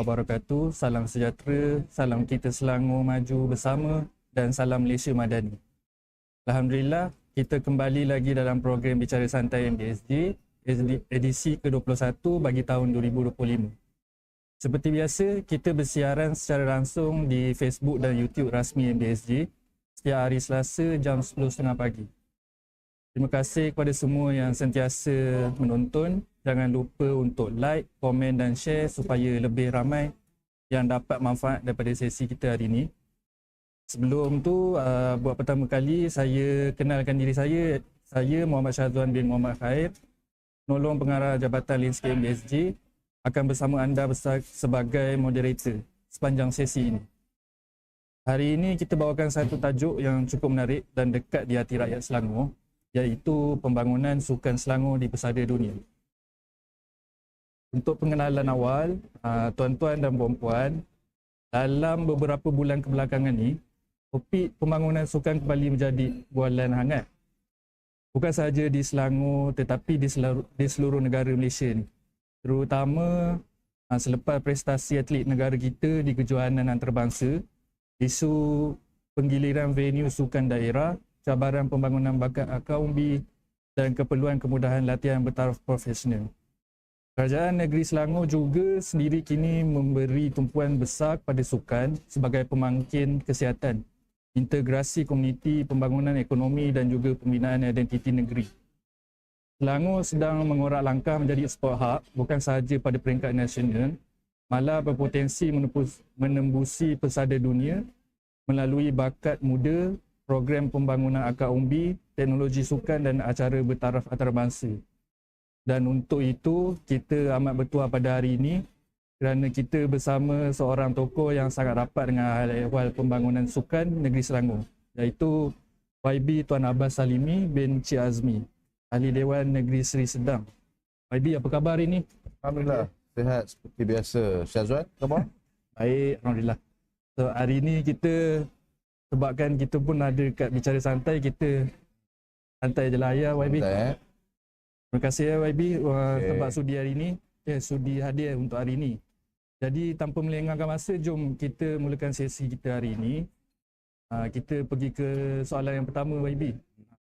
wabarakatuh. Salam sejahtera, salam kita Selangor maju bersama dan salam Malaysia Madani. Alhamdulillah, kita kembali lagi dalam program Bicara Santai MBSJ edisi ke-21 bagi tahun 2025. Seperti biasa, kita bersiaran secara langsung di Facebook dan YouTube rasmi MBSJ setiap hari Selasa jam 10.30 pagi. Terima kasih kepada semua yang sentiasa menonton. Jangan lupa untuk like, komen dan share supaya lebih ramai yang dapat manfaat daripada sesi kita hari ini. Sebelum tu, uh, buat pertama kali saya kenalkan diri saya. Saya Muhammad Syazwan bin Muhammad Khair, nolong pengarah Jabatan Landscape BSG akan bersama anda sebagai moderator sepanjang sesi ini. Hari ini kita bawakan satu tajuk yang cukup menarik dan dekat di hati rakyat Selangor iaitu pembangunan sukan Selangor di pesada dunia. Untuk pengenalan awal, uh, tuan-tuan dan puan-puan, dalam beberapa bulan kebelakangan ini, topik pembangunan sukan kembali menjadi bualan hangat. Bukan sahaja di Selangor tetapi di seluruh, di seluruh negara Malaysia ni. Terutama ha, selepas prestasi atlet negara kita di kejuanan antarabangsa, isu penggiliran venue sukan daerah, cabaran pembangunan bakat akaumbi dan keperluan kemudahan latihan bertaraf profesional. Kerajaan Negeri Selangor juga sendiri kini memberi tumpuan besar pada sukan sebagai pemangkin kesihatan integrasi komuniti, pembangunan ekonomi dan juga pembinaan identiti negeri. Selangor sedang mengorak langkah menjadi sport hub bukan sahaja pada peringkat nasional, malah berpotensi menembusi pesada dunia melalui bakat muda, program pembangunan akar umbi, teknologi sukan dan acara bertaraf antarabangsa. Dan untuk itu, kita amat bertuah pada hari ini kerana kita bersama seorang tokoh yang sangat rapat dengan hal ehwal pembangunan sukan negeri Selangor iaitu YB Tuan Abbas Salimi bin Cik Azmi Ahli Dewan Negeri Seri Sedang YB apa khabar hari ini? Alhamdulillah sihat seperti biasa Syazwan khabar? Baik Alhamdulillah so, hari ini kita sebabkan kita pun ada kat bicara santai kita santai je lah ya YB santai, eh? Terima kasih ya YB okay. sebab sudi hari ini eh, sudi hadir untuk hari ini jadi tanpa melengahkan masa, jom kita mulakan sesi kita hari ini. Ah, kita pergi ke soalan yang pertama, YB.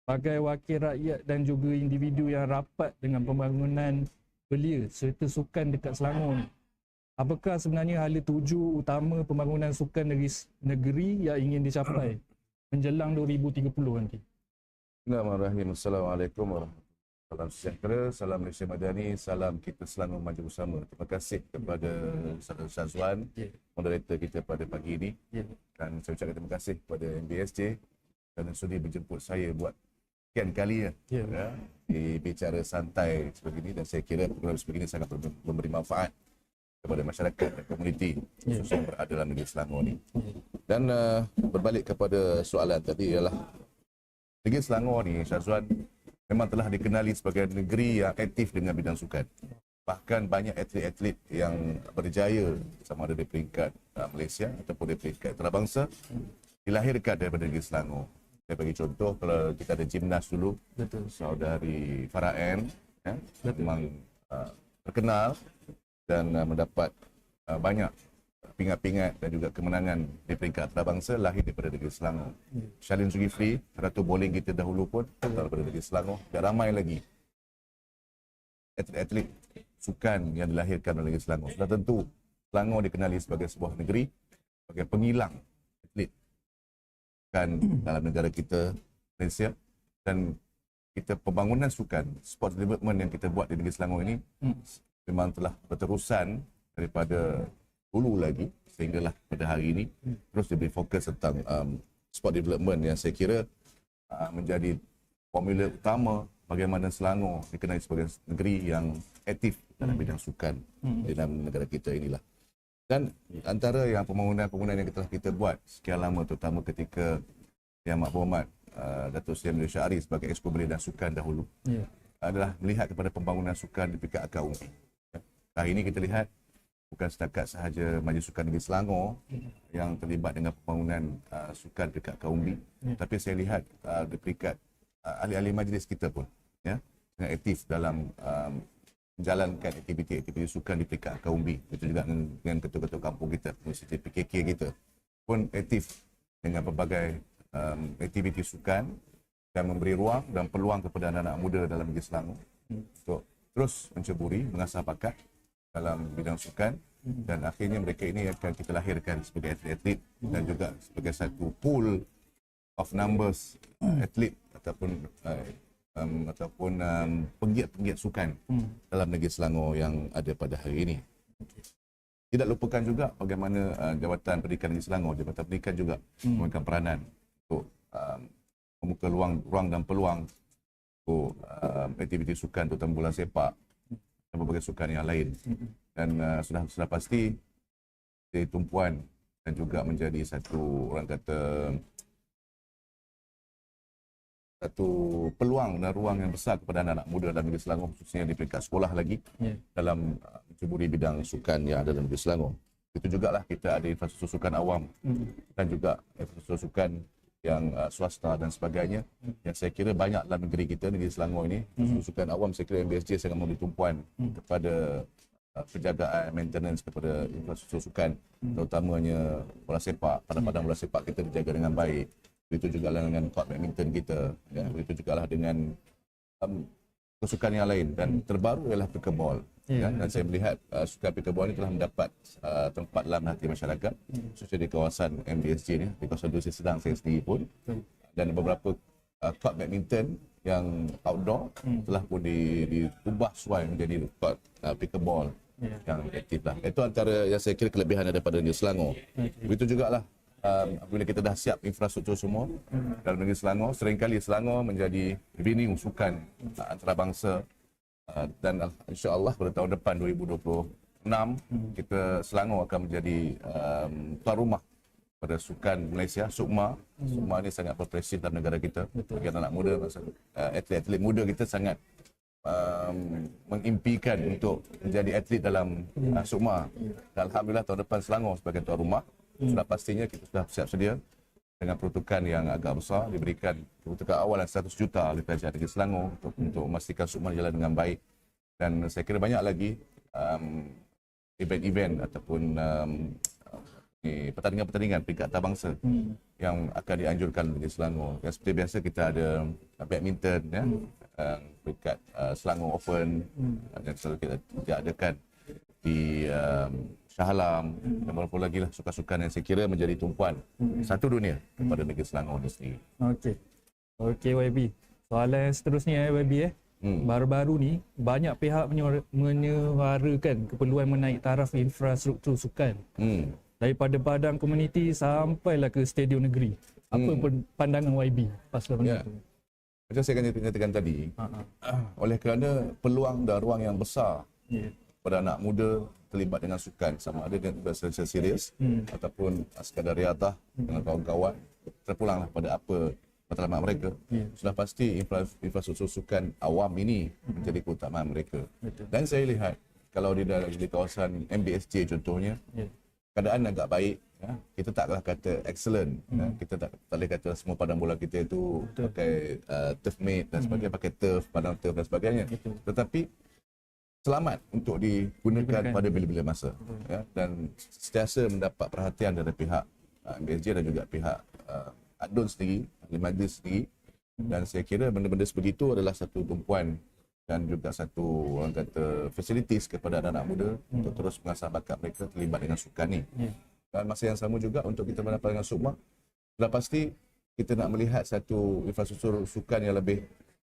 Sebagai wakil rakyat dan juga individu yang rapat dengan pembangunan belia serta sukan dekat Selangor apakah sebenarnya hala tuju utama pembangunan sukan negeri, negeri yang ingin dicapai menjelang 2030 nanti? Bismillahirrahmanirrahim. Assalamualaikum warahmatullahi Salam sejahtera, salam Malaysia Madani, salam kita Selangor maju bersama. Terima kasih kepada Saudara Syazwan, yeah. moderator kita pada pagi ini. Yeah. Dan saya ucapkan terima kasih kepada MBSJ kerana sudi menjemput saya buat sekian kali ya, yeah. ya di bicara santai sebegini dan saya kira program sebegini sangat memberi manfaat kepada masyarakat dan komuniti yeah. khusus yang berada dalam negeri Selangor ini. Yeah. Dan uh, berbalik kepada soalan tadi ialah negeri Selangor ni Syazwan memang telah dikenali sebagai negeri yang aktif dengan bidang sukan. Bahkan banyak atlet-atlet yang berjaya sama ada di peringkat uh, Malaysia ataupun di peringkat antarabangsa dilahirkan daripada negeri Selangor. Saya bagi contoh kalau kita ada gimnas dulu, Betul. saudari Farah N, ya, memang uh, terkenal dan uh, mendapat uh, banyak pingat-pingat dan juga kemenangan di peringkat antarabangsa lahir daripada negeri Selangor. Hmm. Shalin Zulkifli, Ratu Bowling kita dahulu pun hmm. daripada negeri Selangor dan ramai lagi atlet-atlet sukan yang dilahirkan oleh negeri Selangor. Sudah tentu Selangor dikenali sebagai sebuah negeri sebagai pengilang atlet kan dalam negara kita Malaysia dan kita pembangunan sukan sport development yang kita buat di negeri Selangor ini hmm. memang telah berterusan daripada dulu lagi sehinggalah pada hari ini hmm. terus diberi fokus tentang um, sport development yang saya kira uh, menjadi formula utama bagaimana Selangor dikenali sebagai negeri yang aktif dalam hmm. bidang sukan hmm. di dalam negara kita inilah. Dan antara yang pembangunan-pembangunan yang telah kita buat sekian lama terutama ketika Yang Mak Berhormat uh, Datuk Seri Malaysia Ari sebagai Exco Belia dan Sukan dahulu yeah. adalah melihat kepada pembangunan sukan di peringkat akar umum. Hari ini kita lihat bukan setakat sahaja Majlis Sukan Negeri Selangor yang terlibat dengan pembangunan uh, sukan dekat Kaumbi ya. tapi saya lihat uh, di peringkat uh, ahli-ahli majlis kita pun ya sangat aktif dalam um, menjalankan aktiviti-aktiviti sukan di peringkat Kaumbi. Itu juga dengan, dengan ketua-ketua kampung kita, Universiti PKK kita pun aktif dengan pelbagai um, aktiviti sukan dan memberi ruang dan peluang kepada anak-anak muda dalam negeri Selangor untuk terus menceburi, mengasah bakat dalam bidang sukan dan akhirnya mereka ini akan kita lahirkan sebagai atlet-atlet dan juga sebagai satu pool of numbers uh, atlet ataupun uh, um, ataupun um, penggiat-penggiat sukan dalam negeri Selangor yang ada pada hari ini. Tidak lupakan juga bagaimana uh, Jabatan Pendidikan Negeri Selangor, Jabatan Pendidikan juga memainkan peranan untuk um, membuka ruang, ruang dan peluang untuk um, aktiviti sukan terutama bola sepak dan berbagai sukan yang lain. Dan uh, sudah sudah pasti jadi tumpuan dan juga menjadi satu orang kata satu peluang dan ruang yang besar kepada anak-anak muda dalam negeri Selangor khususnya di peringkat sekolah lagi Ya. dalam uh, menceburi bidang sukan yang ada dalam negeri Selangor. Itu jugalah kita ada infrastruktur sukan awam dan juga infrastruktur sukan yang uh, swasta dan sebagainya. Yang saya kira banyak dalam negeri kita negeri Selangor ini infrastruktur sukan awam saya kira MBSJ sangat memberi tumpuan kepada uh, penjagaan maintenance kepada infrastruktur sukan. Terutamanya bola sepak. Padang-padang bola sepak kita dijaga dengan baik. Begitu juga lah dengan court badminton kita. Ya begitu juga lah dengan um, kesukan yang lain. Dan terbaru ialah pickleball Ya. ya. dan saya melihat uh, sukan pickleball ini telah mendapat uh, tempat dalam hati masyarakat khususnya di kawasan MBSJ ni di kawasan Dusi Sedang saya sendiri pun dan beberapa uh, court badminton yang outdoor telah pun di, diubah suai menjadi court uh, pickleball Ya. yang aktif lah. Itu antara yang saya kira kelebihan daripada negeri Selangor. Begitu jugalah um, apabila kita dah siap infrastruktur semua dalam negeri Selangor, seringkali Selangor menjadi venue sukan uh, antarabangsa uh, dan al- insya-Allah pada tahun depan 2026 kita Selangor akan menjadi um, tuan rumah pada sukan Malaysia, Sukma. Sukma ni sangat berprestij dalam negara kita. Bagi anak muda, masa- uh, atlet-atlet muda kita sangat um, mengimpikan untuk menjadi atlet dalam uh, Sukma. Dan Alhamdulillah tahun depan Selangor sebagai tuan rumah. Sudah pastinya kita sudah siap sedia dengan peruntukan yang agak besar diberikan peruntukan awal yang 100 juta oleh Kerajaan Negeri Selangor untuk, untuk memastikan Sukma jalan dengan baik. Dan saya kira banyak lagi um, event-event ataupun um, ni, pertandingan-pertandingan peringkat antarabangsa Hmm. yang akan dianjurkan di Selangor. Yang seperti biasa kita ada uh, badminton ya, uh, peringkat uh, Selangor Open. Uh, yang selalu kita, kita adakan di um, Shah Alam dan beberapa lagi lah sukan-sukan yang saya kira menjadi tumpuan satu dunia kepada negeri Selangor ini sendiri. Okey. Okey YB. Soalan yang seterusnya eh YB eh. Hmm. Baru-baru ni banyak pihak menyuara- menyuarakan keperluan menaik taraf infrastruktur sukan Hmm. daripada badan komuniti sampailah ke stadium negeri. Apa Hmm. pandangan YB pasal benda Ya. tu? Macam saya akan nyatakan tadi, Ha ha. oleh kerana peluang dan ruang yang besar Ya. Pada anak muda terlibat dengan sukan sama ada dengan secara serius Hmm. ataupun sekadar riadah dengan kawan-kawan terpulanglah pada apa matlamat mereka Ya. sudah pasti infra, infrastruktur sukan awam ini menjadi keutamaan mereka Betul. dan saya lihat kalau di dalam di kawasan MBSJ contohnya Ya. keadaan agak baik ya. kita taklah kata excellent ya. kita tak, tak boleh kata semua padang bola kita itu Betul. pakai uh, turf mate dan sebagainya pakai turf padang turf dan sebagainya Betul. tetapi selamat untuk digunakan Digunakan. pada bila-bila masa ya dan sentiasa mendapat perhatian dari pihak uh, MBSJ dan juga pihak uh, Adun sendiri ahli majlis sendiri dan saya kira benda-benda sebegitu adalah satu tumpuan dan juga satu orang kata facilities kepada anak-anak muda untuk terus mengasah bakat mereka terlibat dengan sukan ni Ya. dan masa yang sama juga untuk kita mendapat dengan Sukma sudah pasti kita nak melihat satu infrastruktur sukan yang lebih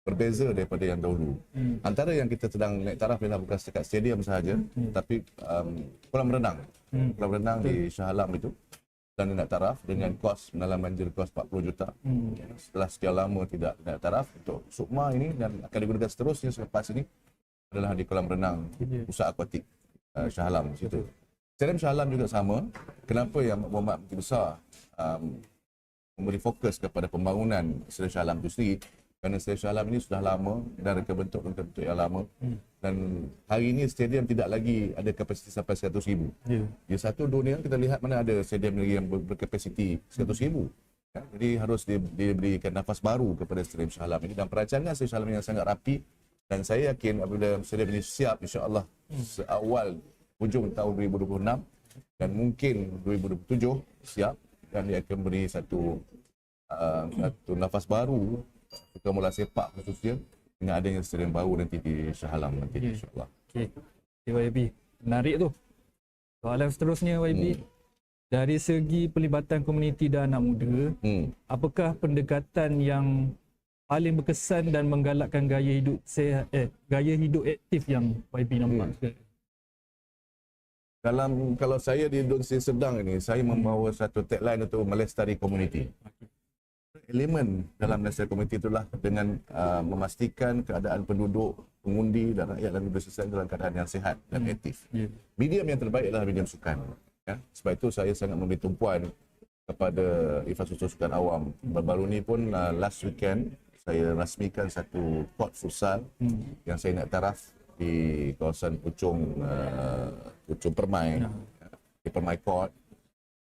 berbeza daripada yang dahulu. Hmm. Antara yang kita sedang naik taraf ialah bukan setakat stadium sahaja, tapi um, kolam renang. Hmm. Kolam renang di Shah Alam itu dan naik taraf dengan kos menalam banjir kos 40 juta. Hmm. Setelah sekian lama tidak naik taraf untuk Sukma ini dan akan digunakan seterusnya selepas ini adalah di kolam renang Ya. pusat akuatik uh, Shah Alam situ. Stadium Shah Alam juga sama. Kenapa yang Muhammad Menteri Besar um, memberi fokus kepada pembangunan Stadium Shah Alam itu sendiri kerana Stadium Shah Alam ini sudah lama dan reka bentuk reka bentuk yang lama Hmm. dan hari ini stadium tidak lagi ada kapasiti sampai 100 ribu. Ya. Di satu dunia kita lihat mana ada stadium lagi yang ber- berkapasiti 100 ribu. Ya, jadi harus di- diberikan nafas baru kepada stadium Shah Alam ini dan perancangan stadium Shah Alam yang sangat rapi Dan saya yakin apabila Sedia ini siap insya-Allah seawal hujung tahun 2026 dan mungkin 2027 siap dan dia akan beri satu uh, satu nafas baru kepada bola sepak khususnya dengan adanya stadium baru nanti di Shah Alam nanti Ya. insya-Allah. Okey. Okay, YB. Menarik tu. Soalan seterusnya YB. Hmm. Dari segi pelibatan komuniti dan anak muda, Hmm. apakah pendekatan yang paling berkesan dan menggalakkan gaya hidup sehat eh gaya hidup aktif yang YB nampak Hmm. Dalam kalau saya di Dun Sedang ini, saya membawa satu tagline untuk melestari komuniti. Elemen dalam melestari komuniti itulah dengan uh, memastikan keadaan penduduk, pengundi dan rakyat dan bersosial dalam keadaan yang sihat dan aktif. Ya. Medium yang terbaik adalah medium sukan. Ya. Sebab itu saya sangat memberi tumpuan kepada infrastruktur sukan awam. Baru-baru ni pun uh, last weekend saya rasmikan satu court futsal Hmm. yang saya nak taraf di kawasan Puchong uh, Puchong Permai Ya. di Permai Court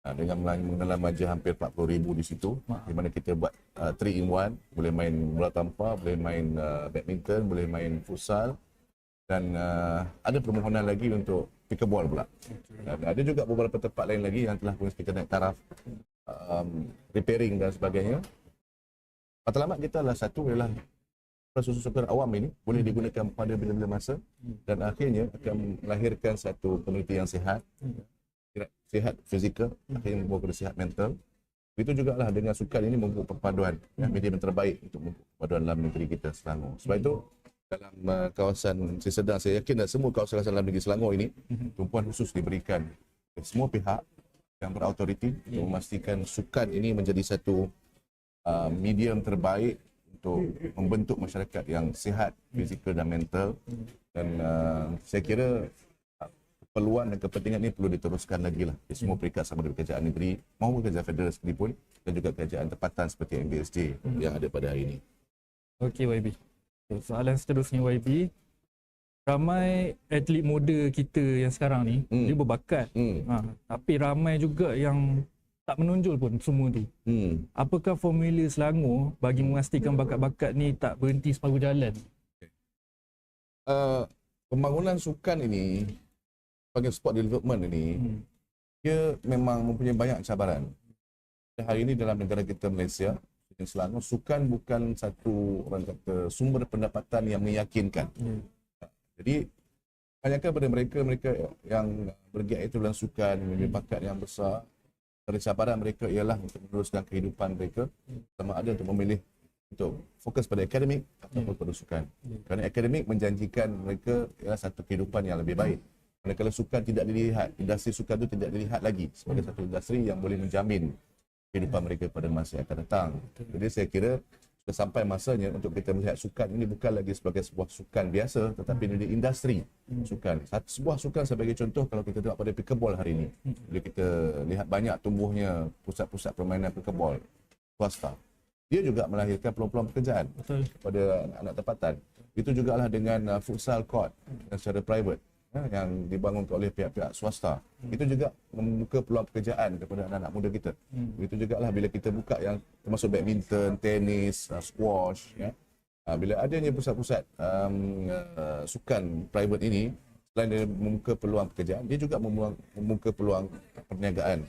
uh, dengan mengenalan majlis hampir 40,000 di situ Wah. di mana kita buat 3 in 1 boleh main bola tampar boleh main uh, badminton boleh main futsal. Dan uh, ada permohonan lagi untuk pickleball pula. Dan ada juga beberapa tempat lain lagi yang telah pun kita naik taraf um, repairing dan sebagainya. Matlamat kita lah satu ialah infrastruktur sukan awam ini. Boleh digunakan pada bila-bila masa. Dan akhirnya akan melahirkan satu komuniti yang sihat sihat fizikal akhirnya membawa kepada sihat mental. Itu juga lah dengan sukan ini membuat perpaduan. Ya, medium yang terbaik untuk membuat perpaduan dalam negeri kita Selangor. Sebab itu dalam uh, kawasan Sri Sedang saya yakin dan semua kawasan-kawasan dalam negeri Selangor ini tumpuan khusus diberikan ke semua pihak yang berautoriti untuk memastikan sukan ini menjadi satu uh, medium terbaik untuk membentuk masyarakat yang sihat fizikal dan mental. Dan uh, saya kira peluang dan kepentingan ini perlu diteruskan lagi lah di semua peringkat sama ada kerajaan negeri maupun kerajaan federal sekalipun dan juga kerajaan tempatan seperti MBSJ yang ada pada hari ini. Okey YB. So, soalan seterusnya YB. Ramai atlet muda kita yang sekarang ni Hmm. dia berbakat. Hmm. Ha, tapi ramai juga yang tak menonjol pun semua tu. Hmm. Apakah formula Selangor bagi memastikan bakat-bakat ni tak berhenti separuh jalan? Uh, pembangunan sukan ini sebagai sport development ini Hmm. dia memang mempunyai banyak cabaran. Hari ini dalam negara kita Malaysia, di Selangor, sukan bukan satu orang kata sumber pendapatan yang meyakinkan. Ya. Jadi kebanyakan pada mereka mereka yang bergiat itu dalam sukan memiliki bakat yang besar. Antara cabaran mereka ialah untuk meneruskan kehidupan mereka sama ada untuk memilih untuk fokus pada akademik ataupun pada sukan. Kerana akademik menjanjikan mereka ialah satu kehidupan yang lebih baik. Manakala sukan tidak dilihat, industri sukan itu tidak dilihat lagi sebagai satu industri yang boleh menjamin kehidupan mereka pada masa yang akan datang. Jadi saya kira sudah sampai masanya untuk kita melihat sukan ini bukan lagi sebagai sebuah sukan biasa tetapi ini industri sukan. Satu sebuah sukan sebagai contoh kalau kita tengok pada pickleball hari ini. Bila kita lihat banyak tumbuhnya pusat-pusat permainan pickleball swasta. Dia juga melahirkan peluang-peluang pekerjaan Betul. kepada anak-anak tempatan. Itu juga lah dengan uh, futsal court yang secara private ya, yang dibangunkan oleh pihak-pihak swasta. Itu juga membuka peluang pekerjaan kepada anak-anak muda kita. Hmm. Itu juga lah bila kita buka yang termasuk badminton, tenis, uh, squash. Ya. Uh, bila adanya pusat-pusat um, uh, sukan private ini, selain dia membuka peluang pekerjaan, dia juga membuang, membuka peluang perniagaan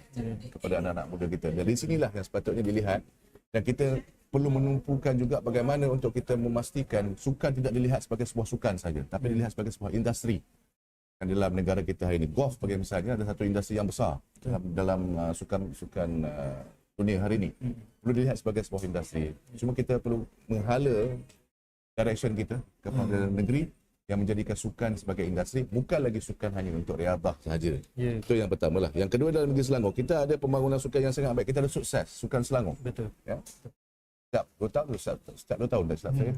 kepada anak-anak muda kita. Dari sinilah yang sepatutnya dilihat dan kita perlu menumpukan juga bagaimana untuk kita memastikan sukan tidak dilihat sebagai sebuah sukan saja tapi dilihat sebagai sebuah industri dalam negara kita hari ini. Golf bagi misalnya ada satu industri yang besar dalam dalam uh, sukan sukan uh, dunia hari ini. Perlu dilihat sebagai sebuah industri. Cuma kita perlu menghala direction kita kepada negeri yang menjadikan sukan sebagai industri bukan lagi sukan hanya untuk riadah sahaja. Ya, itu yang pertama lah yang kedua dalam negeri Selangor. Kita ada pembangunan sukan yang sangat baik. Kita ada sukses sukan Selangor. Betul. ya. Setiap dua tahun, setiap, setiap dua tahun dah silap saya.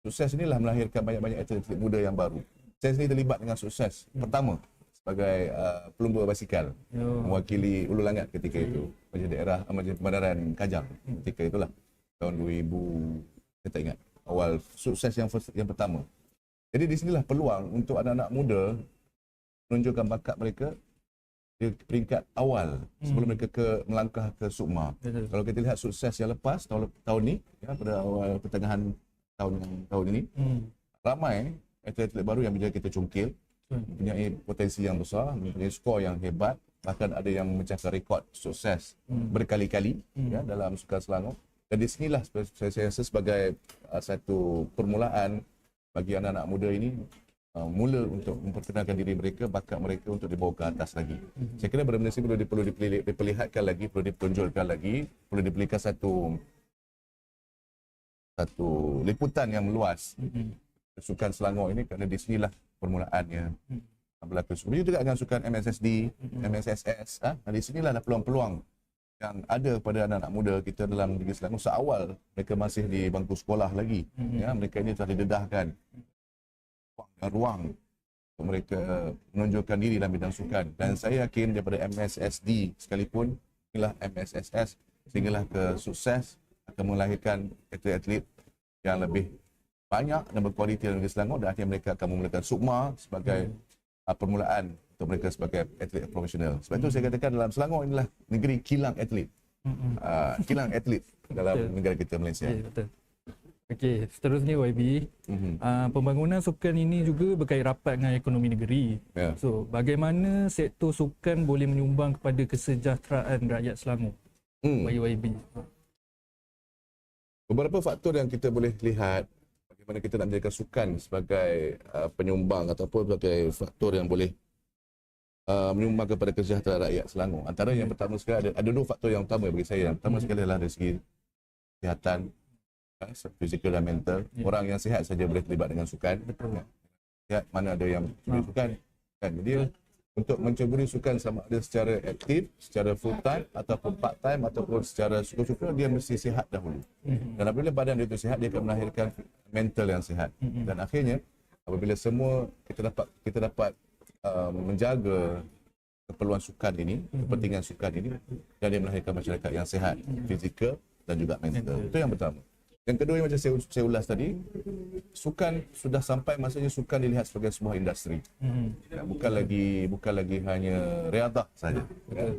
Sukses inilah melahirkan banyak-banyak atlet muda yang baru. Saya sendiri terlibat dengan sukses. Pertama, sebagai uh, pelumba basikal. Yo. Mewakili Ulu Langat ketika itu. Majlis daerah, uh, majlis pemandaran Kajang. Ketika itulah. Tahun 2000, saya tak ingat. Awal sukses yang first, yang pertama. Jadi di sinilah peluang untuk anak-anak muda menunjukkan bakat mereka di peringkat awal sebelum mereka ke melangkah ke Sukma. Betul. Kalau kita lihat sukses yang lepas tahun tahun ni ya pada awal pertengahan tahun tahun ini Hmm. ramai atlet-atlet baru yang bila kita cungkil Hmm. mempunyai potensi yang besar, mempunyai skor yang hebat, bahkan ada yang memecahkan rekod sukses Hmm. berkali-kali ya dalam Sukan Selangor. Dan di sinilah saya, saya rasa sebagai uh, satu permulaan bagi anak-anak muda ini uh, mula untuk memperkenalkan diri mereka, bakat mereka untuk dibawa ke atas lagi. Saya kira benda-benda ini perlu, perlu diperlihatkan lagi, perlu ditonjolkan lagi, perlu diberikan satu satu liputan yang meluas Hmm. Sukan Selangor ini kerana di sinilah permulaannya berlaku. Begitu juga dengan sukan MSSD, MSSS. Ha? Di sinilah ada peluang-peluang yang ada pada anak-anak muda kita dalam Negeri Selangor seawal mereka masih di bangku sekolah lagi. Ya, mereka ini telah didedahkan ruang dan ruang untuk mereka menunjukkan diri dalam bidang sukan. Dan saya yakin daripada MSSD sekalipun, inilah MSSS sehinggalah ke sukses akan melahirkan atlet-atlet yang lebih banyak dan berkualiti dalam Negeri Selangor dan akhirnya mereka akan memulakan Sukma sebagai uh, permulaan untuk mereka sebagai atlet profesional. Sebab itu saya katakan dalam Selangor inilah negeri kilang atlet. Hmm. Uh, kilang atlet dalam Betul. negara kita Malaysia. Ya, betul. Okey, seterusnya YB, Mhm. uh, pembangunan sukan ini juga berkait rapat dengan ekonomi negeri. Ya. So, bagaimana sektor sukan boleh menyumbang kepada kesejahteraan rakyat Selangor? Hmm. YB. Beberapa faktor yang kita boleh lihat bagaimana kita nak menjadikan sukan sebagai uh, penyumbang ataupun sebagai faktor yang boleh uh, menyumbang kepada kesejahteraan rakyat Selangor. Antara yang pertama sekali ada, ada dua faktor yang utama bagi saya. Yang pertama Hmm. sekali adalah dari segi kesihatan uh, fizikal dan mental. Ya. Orang yang sihat saja boleh terlibat dengan sukan. Betul. Sihat mana ada yang curi Ah. sukan. Kan? Jadi untuk menceburi sukan sama ada secara aktif, secara full time ataupun part time ataupun secara suka-suka dia mesti sihat dahulu. Mhm. Dan apabila badan dia itu sihat, dia akan melahirkan mental yang sihat. Mhm. Dan akhirnya, apabila semua kita dapat kita dapat uh, menjaga keperluan sukan ini, kepentingan sukan ini, dan dia melahirkan masyarakat yang sihat, fizikal dan juga mental. Itu yang pertama. Yang kedua yang macam saya, saya ulas tadi, sukan sudah sampai masanya sukan dilihat sebagai sebuah industri. Mhm. Ya, bukan lagi bukan lagi hanya riadah saja. Ya.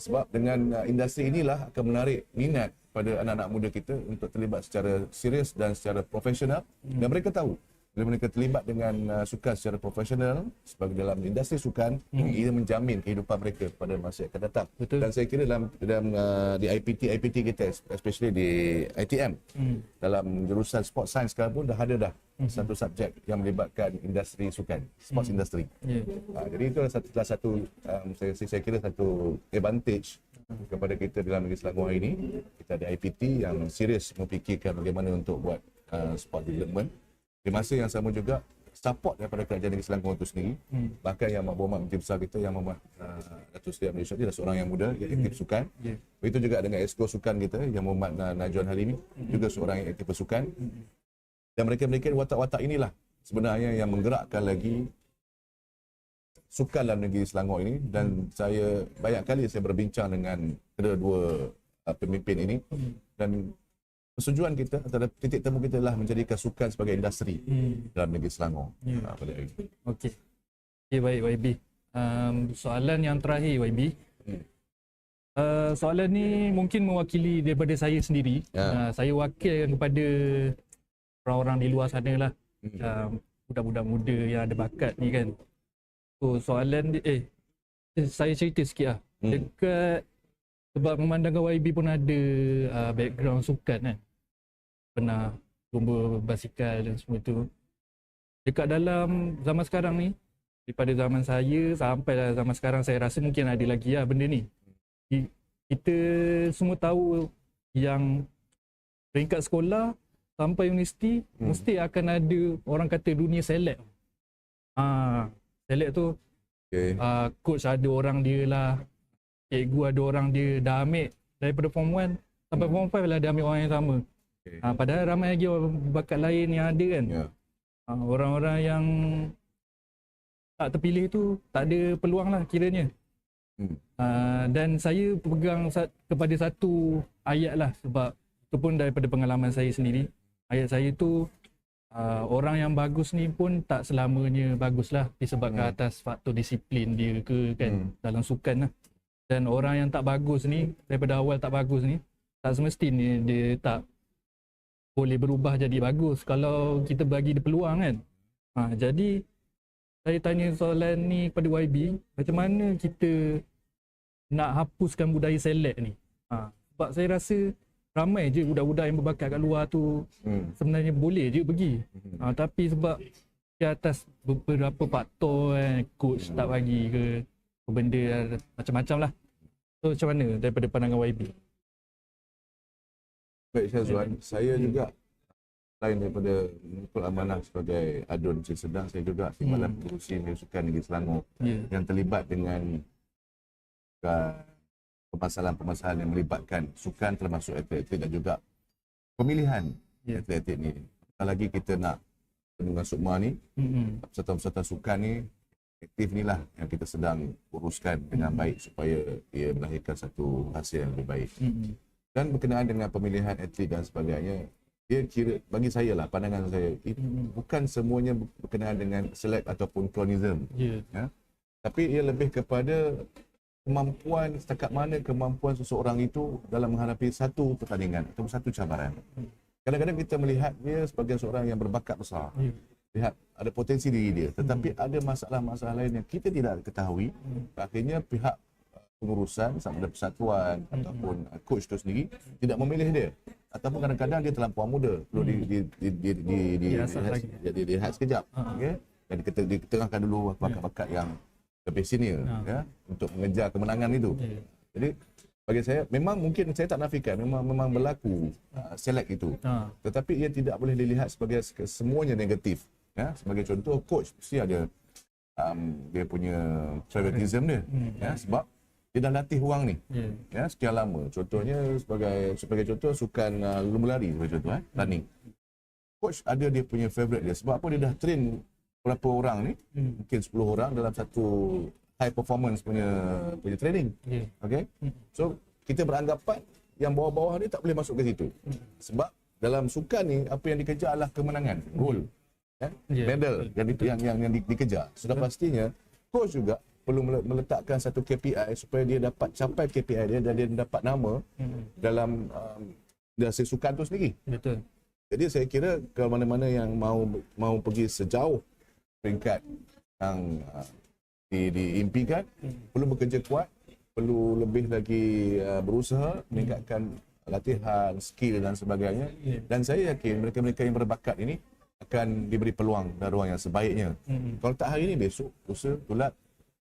Sebab dengan uh, industri inilah akan menarik minat pada anak-anak muda kita untuk terlibat secara serius dan secara profesional dan mereka tahu bila mereka terlibat dengan uh, sukan secara profesional sebagai dalam industri sukan ia menjamin kehidupan mereka pada masa yang akan datang. Betul. Dan saya kira dalam dalam uh, di IPT IPT kita especially di ITM Mhm. dalam jurusan sport science sekarang pun dah ada dah satu subjek yang melibatkan industri sukan, sports industry. Ya. Ha, jadi itu adalah satu, salah satu um, saya, saya kira satu advantage kepada kita dalam negeri Selangor hari ini. Kita ada IPT yang serius memfikirkan bagaimana untuk buat uh, sport development. Di masa yang sama juga support daripada kerajaan negeri Selangor itu sendiri. Hmm. Bahkan yang berhormat Menteri Besar kita yang Muhammad uh, Datuk Seri Malaysia dia adalah seorang yang muda yang aktif sukan. Ya. Begitu juga dengan esko sukan kita yang Muhammad uh, Najwan Halimi juga seorang yang aktif bersukan. Dan mereka-mereka watak-watak inilah sebenarnya yang menggerakkan lagi sukan dalam negeri Selangor ini dan saya banyak kali saya berbincang dengan kedua-dua uh, pemimpin ini dan persetujuan kita atau titik temu kita adalah menjadikan sukan sebagai industri Hmm. dalam negeri Selangor. Ya. Ha. Okey. Okey baik YB. Um, soalan yang terakhir YB. Hmm. Uh, soalan ni mungkin mewakili daripada saya sendiri. Ya. Uh, saya wakilkan kepada orang-orang di luar sana lah. Hmm. Macam budak-budak muda yang ada bakat ni kan. So soalan dia, eh, eh, saya cerita sikit lah. Hmm. Dekat sebab memandangkan YB pun ada uh, background sukan kan. Pernah lomba basikal dan semua tu. Dekat dalam zaman sekarang ni, daripada zaman saya sampai lah zaman sekarang saya rasa mungkin ada lagi lah benda ni. Ki- Kita semua tahu yang peringkat sekolah sampai universiti Hmm. mesti akan ada orang kata dunia select. Ah, select tu Okay. uh, coach ada orang dia lah cikgu ada orang dia dah ambil daripada form 1 sampai form 5 lah dia ambil orang yang sama Okay. uh, padahal ramai lagi orang bakat lain yang ada kan Ya. uh, orang-orang yang tak terpilih tu tak ada peluang lah kiranya Hmm. uh, dan saya pegang kepada satu ayat lah sebab itu pun daripada pengalaman saya sendiri ayat saya tu uh, orang yang bagus ni pun tak selamanya bagus lah disebabkan Hmm. atas faktor disiplin dia ke kan Hmm. dalam sukan lah dan orang yang tak bagus ni daripada awal tak bagus ni tak semestinya dia tak boleh berubah jadi bagus kalau kita bagi dia peluang kan Ha, jadi saya tanya soalan ni kepada YB, macam mana kita nak hapuskan budaya select ni? Ha, sebab saya rasa ramai je budak-budak yang berbakat kat luar tu Hmm. sebenarnya boleh je pergi. Hmm. Ha, tapi sebab di atas beberapa faktor kan, coach tak bagi ke benda macam-macam lah. So macam mana daripada pandangan YB? Baik Syazwan, saya juga selain daripada mengikut amanah sebagai adun Cik Sedang, saya juga timbalan Hmm. pengurusi Negeri Sukan Negeri Selangor Ya. yang terlibat dengan uh, permasalahan-permasalahan yang melibatkan sukan termasuk atlet-atlet dan juga pemilihan Ya. atlet-atlet ni. Apatah lagi kita nak dengan Sukma ni, Hmm. peserta-peserta sukan ni aktif ni lah yang kita sedang uruskan dengan Hmm. baik supaya ia melahirkan satu hasil yang lebih baik. Hmm. Dan berkenaan dengan pemilihan atlet dan sebagainya, dia kira bagi saya lah pandangan saya it, Hmm. bukan semuanya berkenaan dengan select ataupun clonism Ya. tapi ia lebih kepada kemampuan setakat mana kemampuan seseorang itu dalam menghadapi satu pertandingan atau satu cabaran. Kadang-kadang kita melihat dia sebagai seorang yang berbakat besar. Ya. Lihat ada potensi diri dia tetapi ada masalah-masalah lain yang kita tidak ketahui. Hmm. Akhirnya pihak pengurusan sama ada persatuan ataupun uh, coach itu sendiri tidak memilih dia. Ataupun kadang-kadang dia terlampau muda. Perlu di di di di di di ya, di direhat sekejap Ha. okey? Dan kita ditengahkan dulu bakat-bakat yang lebih senior Ha. ya untuk mengejar kemenangan itu. Jadi bagi saya memang mungkin saya tak nafikan memang memang berlaku uh, select itu. Ha. tetapi ia tidak boleh dilihat sebagai se- semuanya negatif ya. Sebagai contoh coach mesti ada um, dia punya favoritism dia Hmm. ya. Sebab dia dah latih orang ni. Ya. ya sekian lama. Contohnya sebagai sebagai contoh sukan uh, lumba lari sebagai contoh eh running. Coach ada dia punya favorite dia? Sebab apa dia dah train berapa orang ni? Hmm. mungkin 10 orang dalam satu high performance punya punya training. Ya. okey Hmm. so kita beranggapan yang bawah-bawah ni tak boleh masuk ke situ. Hmm. sebab dalam sukan ni apa yang dikejar adalah kemenangan. Goal. Ya Ya. medal. Yang, di, yang yang yang di- dikejar. Sudah pastinya coach juga perlu mele- meletakkan satu KPI supaya dia dapat capai KPI dia dan dia dapat nama Hmm. dalam um, hasil sukan tu sendiri Betul. jadi saya kira ke mana-mana yang mau mau pergi sejauh peringkat yang uh, di, diimpikan Hmm. perlu bekerja kuat, perlu lebih lagi uh, berusaha meningkatkan latihan, skill dan sebagainya. Ya. Dan saya yakin mereka-mereka yang berbakat ini akan diberi peluang dan ruang yang sebaiknya. Hmm. Kalau tak hari ini besok, lusa, tulat,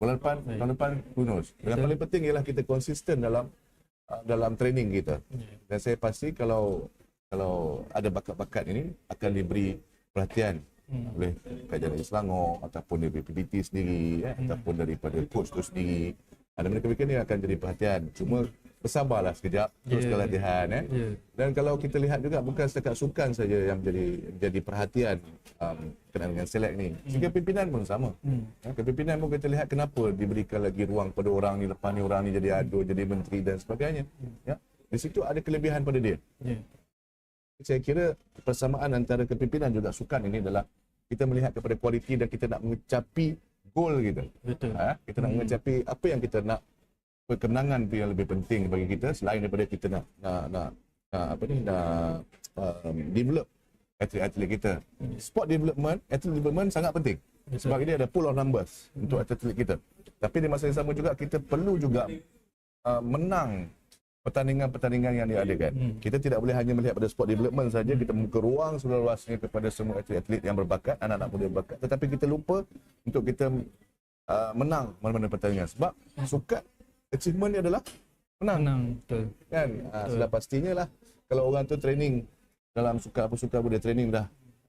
bulan depan, Baik. tahun depan, who knows. Yang paling penting ialah kita konsisten dalam uh, dalam training kita. Ya. Dan saya pasti kalau kalau ada bakat-bakat ini akan diberi perhatian Hmm. oleh kajian dari Selangor ataupun dari PBT sendiri ya, ataupun daripada coach tu sendiri. Ada mereka-mereka ni akan jadi perhatian. Cuma bersabarlah sekejap, teruskan Ya. latihan eh. Ya. Dan kalau kita lihat juga bukan setakat sukan saja yang menjadi menjadi perhatian um, berkenaan dengan select ni. Sehingga pimpinan pun sama. Hmm. Ya, kepimpinan pun kita lihat kenapa diberikan lagi ruang pada orang ni lepas ni orang ni jadi adu, jadi menteri dan sebagainya. Ya. Di situ ada kelebihan pada dia. Ya. Saya kira persamaan antara kepimpinan juga sukan ini adalah kita melihat kepada kualiti dan kita nak mencapi goal kita. Betul. Ha? Kita nak Hmm. mencapai apa yang kita nak kemenangan tu yang lebih penting bagi kita selain daripada kita nak nak nak, nak apa ni nak um, develop atlet-atlet kita. Sport development, atlet development sangat penting. Betul. Sebab ini ada pool of numbers untuk atlet kita. Tapi di masa yang sama juga kita perlu juga uh, menang pertandingan-pertandingan yang diadakan. Hmm. Kita tidak boleh hanya melihat pada sport development saja, kita membuka ruang seluas-luasnya kepada semua atlet-atlet yang berbakat, anak-anak muda berbakat. Tetapi kita lupa untuk kita uh, menang mana-mana pertandingan. Sebab sukan achievement dia adalah menang. Menang. Betul. Kan? Uh, sudah pastinya lah kalau orang tu training dalam suka apa suka dia training dah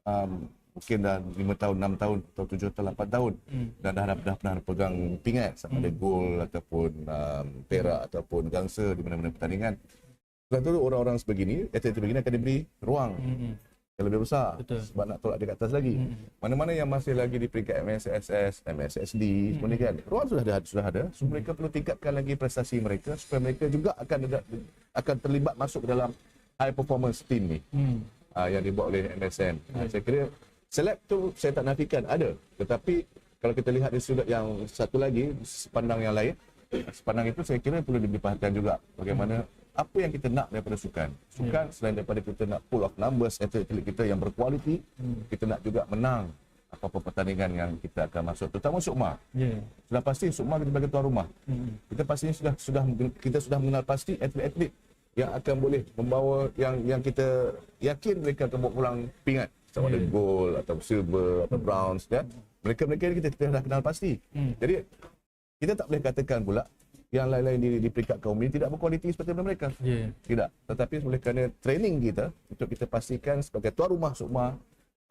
um, mungkin dah 5 tahun, 6 tahun atau 7 tahun, 8 tahun Hmm. dan dah, dah, dah pernah pegang pingat sama ada gol ataupun um, perak ataupun gangsa di mana-mana pertandingan. Setelah tu orang-orang sebegini, atlet begini akan diberi ruang Hmm. Yang lebih besar Betul. sebab nak tolak dia ke atas lagi. Hmm. Mana-mana yang masih lagi di peringkat MSSS, MSSD, semua ni kan. Ruang sudah ada, sudah ada. So mereka perlu tingkatkan lagi prestasi mereka supaya mereka juga akan akan terlibat masuk ke dalam high performance team ni Hmm. uh, yang dibuat oleh MSN. Uh, saya kira select tu saya tak nafikan ada. Tetapi kalau kita lihat di sudut yang satu lagi, sepandang yang lain, sepandang itu saya kira perlu diberi perhatian juga bagaimana apa yang kita nak daripada sukan. Sukan selain daripada kita nak pull of numbers atlet-atlet kita yang berkualiti, Hmm. kita nak juga menang apa-apa pertandingan yang kita akan masuk terutama Sukma. Ya. Sudah pasti Sukma kita sebagai tuan rumah. Hmm. Kita pastinya sudah sudah kita sudah mengenal pasti atlet-atlet yang akan boleh membawa yang yang kita yakin mereka akan bawa pulang pingat sama ada Ya. gold atau silver atau bronze ya. Mereka-mereka ni kita, kita dah kenal pasti. Hmm. Jadi kita tak boleh katakan pula yang lain-lain di, di peringkat kaum ini tidak berkualiti seperti mereka. Ya. Tidak. Tetapi oleh kerana training kita untuk kita pastikan sebagai tuan rumah Sukma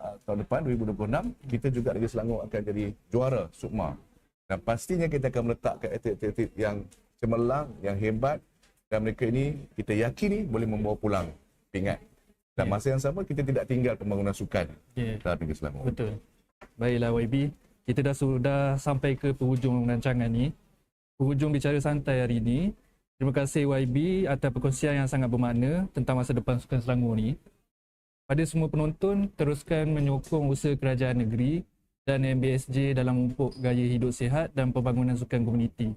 uh, tahun depan 2026 kita juga Negeri Selangor akan jadi juara Sukma. Dan pastinya kita akan meletakkan atlet-atlet yang cemerlang, yang hebat dan mereka ini kita yakini boleh membawa pulang pingat. Dan Ya. masa yang sama kita tidak tinggal pembangunan sukan Ya. dalam Negeri Selangor. Betul. Baiklah YB, kita dah sudah sampai ke penghujung rancangan ni. Penghujung bicara santai hari ini. Terima kasih YB atas perkongsian yang sangat bermakna tentang masa depan Sukan Selangor ni. Pada semua penonton, teruskan menyokong usaha kerajaan negeri dan MBSJ dalam memupuk gaya hidup sihat dan pembangunan sukan komuniti.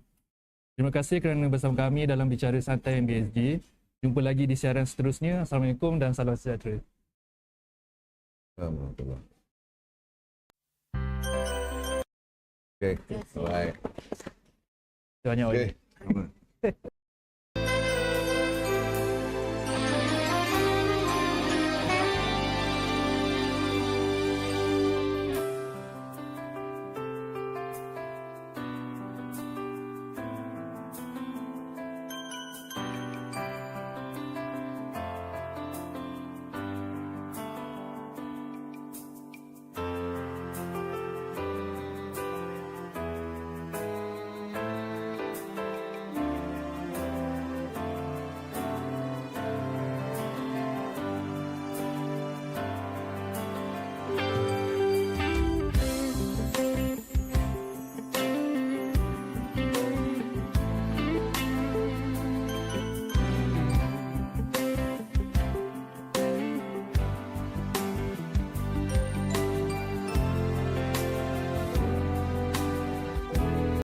Terima kasih kerana bersama kami dalam bicara santai MBSJ. Jumpa lagi di siaran seterusnya. Assalamualaikum dan salam sejahtera. Alhamdulillah. Okay, baik. Terima kasih banyak YB. Okay.